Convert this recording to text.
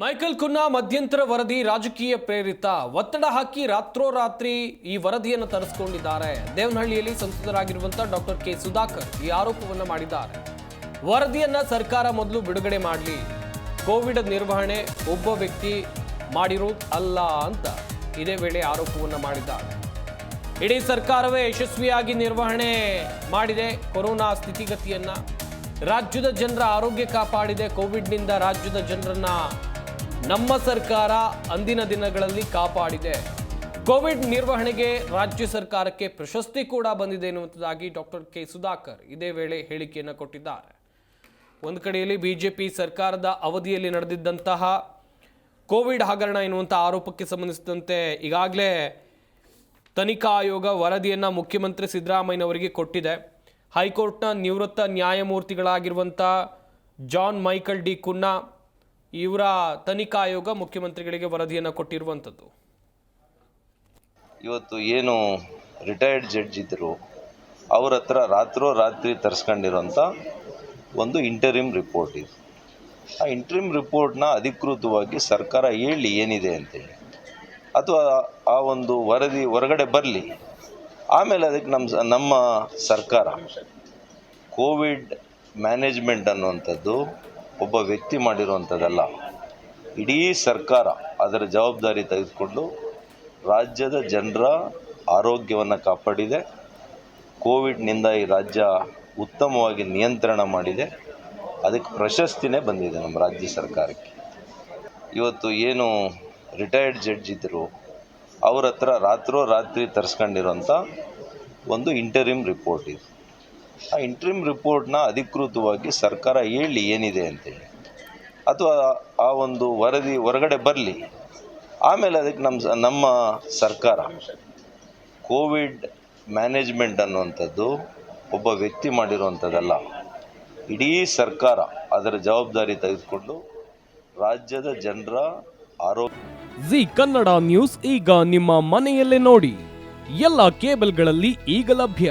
Michael Cunha ಮಧ್ಯಂತರ ವರದಿ ರಾಜಕೀಯ ಪ್ರೇರಿತ. ಒತ್ತಡ ಹಾಕಿ ರಾತ್ರೋರಾತ್ರಿ ಈ ವರದಿಯನ್ನು ತರಿಸಿಕೊಂಡಿದ್ದಾರೆ. ದೇವನಹಳ್ಳಿಯಲ್ಲಿ ಸಂಸದರಾಗಿರುವಂತಹ ಡಾಕ್ಟರ್ ಕೆ ಸುಧಾಕರ್ ಈ ಆರೋಪವನ್ನು ಮಾಡಿದ್ದಾರೆ. ವರದಿಯನ್ನ ಸರ್ಕಾರ ಮೊದಲು ಬಿಡುಗಡೆ ಮಾಡಲಿ. ಕೋವಿಡ್ ನಿರ್ವಹಣೆ ಒಬ್ಬ ವ್ಯಕ್ತಿ ಮಾಡಿರೋದು ಅಲ್ಲ ಅಂತ ಇದೇ ವೇಳೆ ಆರೋಪವನ್ನು ಮಾಡಿದ್ದಾರೆ. ಇಡೀ ಸರ್ಕಾರವೇ ಯಶಸ್ವಿಯಾಗಿ ನಿರ್ವಹಣೆ ಮಾಡಿದೆ. ಕೊರೋನಾ ಸ್ಥಿತಿಗತಿಯನ್ನ. ರಾಜ್ಯದ ಜನರ ಆರೋಗ್ಯ ಕಾಪಾಡಿದೆ. ಕೋವಿಡ್ನಿಂದ ರಾಜ್ಯದ ಜನರನ್ನ ನಮ್ಮ ಸರ್ಕಾರ ಅಂದಿನ ದಿನಗಳಲ್ಲಿ ಕಾಪಾಡಿದೆ. ಕೋವಿಡ್ ನಿರ್ವಹಣೆಗೆ ರಾಜ್ಯ ಸರ್ಕಾರಕ್ಕೆ ಪ್ರಶಸ್ತಿ ಕೂಡ ಬಂದಿದೆ ಎನ್ನುವಂಥದ್ದಾಗಿ ಡಾಕ್ಟರ್ ಕೆ ಸುಧಾಕರ್ ಇದೇ ವೇಳೆ ಹೇಳಿಕೆಯನ್ನು ಕೊಟ್ಟಿದ್ದಾರೆ. ಒಂದು ಕಡೆಯಲ್ಲಿ ಬಿಜೆಪಿ ಸರ್ಕಾರದ ಅವಧಿಯಲ್ಲಿ ನಡೆದಿದ್ದಂತಹ ಕೋವಿಡ್ ಹಗರಣ ಎನ್ನುವಂಥ ಆರೋಪಕ್ಕೆ ಸಂಬಂಧಿಸಿದಂತೆ ಈಗಾಗಲೇ ತನಿಖಾ ಆಯೋಗ ವರದಿಯನ್ನು ಮುಖ್ಯಮಂತ್ರಿ ಸಿದ್ದರಾಮಯ್ಯನವರಿಗೆ ಕೊಟ್ಟಿದೆ. ಹೈಕೋರ್ಟ್ನ ನಿವೃತ್ತ ನ್ಯಾಯಮೂರ್ತಿಗಳಾಗಿರುವಂಥ ಜಾನ್ ಮೈಕಲ್ ಡಿ ಕುನ್ನಾ ಇವರ ತನಿಖಾ ಆಯೋಗ ಮುಖ್ಯಮಂತ್ರಿಗಳಿಗೆ ವರದಿಯನ್ನು ಕೊಟ್ಟಿರುವಂಥದ್ದು. ಇವತ್ತು ಏನು ರಿಟೈರ್ಡ್ ಜಡ್ಜ್ ಇದ್ದರು ಅವ್ರ ಹತ್ರ ರಾತ್ರೋ ರಾತ್ರಿ ತರಿಸ್ಕೊಂಡಿರೋಂಥ ಒಂದು ಇಂಟರಿಮ್ ರಿಪೋರ್ಟ್ ಇದು. ಆ ಇಂಟರಿಮ್ ರಿಪೋರ್ಟ್ನ ಅಧಿಕೃತವಾಗಿ ಸರ್ಕಾರ ಹೇಳಿ ಏನಿದೆ ಅಂತೇಳಿ. ಅಥವಾ ಆ ಒಂದು ವರದಿ ಹೊರಗಡೆ ಬರಲಿ, ಆಮೇಲೆ ಅದಕ್ಕೆ ನಮ್ಮ ನಮ್ಮ ಸರ್ಕಾರ. ಕೋವಿಡ್ ಮ್ಯಾನೇಜ್ಮೆಂಟ್ ಅನ್ನುವಂಥದ್ದು ಒಬ್ಬ ವ್ಯಕ್ತಿ ಮಾಡಿರುವಂಥದ್ದಲ್ಲ. ಇಡೀ ಸರ್ಕಾರ ಅದರ ಜವಾಬ್ದಾರಿ ತೆಗೆದುಕೊಂಡು ರಾಜ್ಯದ ಜನರ ಆರೋಗ್ಯವನ್ನು ಕಾಪಾಡಿದೆ. ಕೋವಿಡ್ನಿಂದ ಈ ರಾಜ್ಯ ಉತ್ತಮವಾಗಿ ನಿಯಂತ್ರಣ ಮಾಡಿದೆ. ಅದಕ್ಕೆ ಪ್ರಶಸ್ತಿನೇ ಬಂದಿದೆ ನಮ್ಮ ರಾಜ್ಯ ಸರ್ಕಾರಕ್ಕೆ. ಇವತ್ತು ಏನು ರಿಟೈರ್ಡ್ ಜಡ್ಜ್ ಇದ್ದರು ಅವ್ರ ಹತ್ರ ರಾತ್ರೋ ರಾತ್ರಿ ತರಿಸ್ಕೊಂಡಿರೋಂಥ ಒಂದು ಇಂಟರಿಮ್ ರಿಪೋರ್ಟ್ ಇದು. ಆ ಇಂಟ್ರಿಮ್ ರಿಪೋರ್ಟ್ನ ಅಧಿಕೃತವಾಗಿ ಸರ್ಕಾರ ಹೇಳಿ ಏನಿದೆ ಅಂತೇಳಿ ಅಥವಾ ಆ ಒಂದು ವರದಿ ಹೊರಗಡೆ ಬರಲಿ. ಆಮೇಲೆ ಅದಕ್ಕೆ ನಮ್ಮ ನಮ್ಮ ಸರ್ಕಾರ ಕೋವಿಡ್ ಮ್ಯಾನೇಜ್ಮೆಂಟ್ ಅನ್ನುವಂಥದ್ದು ಒಬ್ಬ ವ್ಯಕ್ತಿ ಮಾಡಿರುವಂಥದ್ದಲ್ಲ, ಇಡೀ ಸರ್ಕಾರ ಅದರ ಜವಾಬ್ದಾರಿ ತೆಗೆದುಕೊಂಡು ರಾಜ್ಯದ ಜನರ ಆರೋಗ್ಯ ಜಿ ಕನ್ನಡ ನ್ಯೂಸ್ ಈಗ ನಿಮ್ಮ ಮನೆಯಲ್ಲೇ ನೋಡಿ. ಎಲ್ಲ ಕೇಬಲ್ಗಳಲ್ಲಿ ಈಗ ಲಭ್ಯ.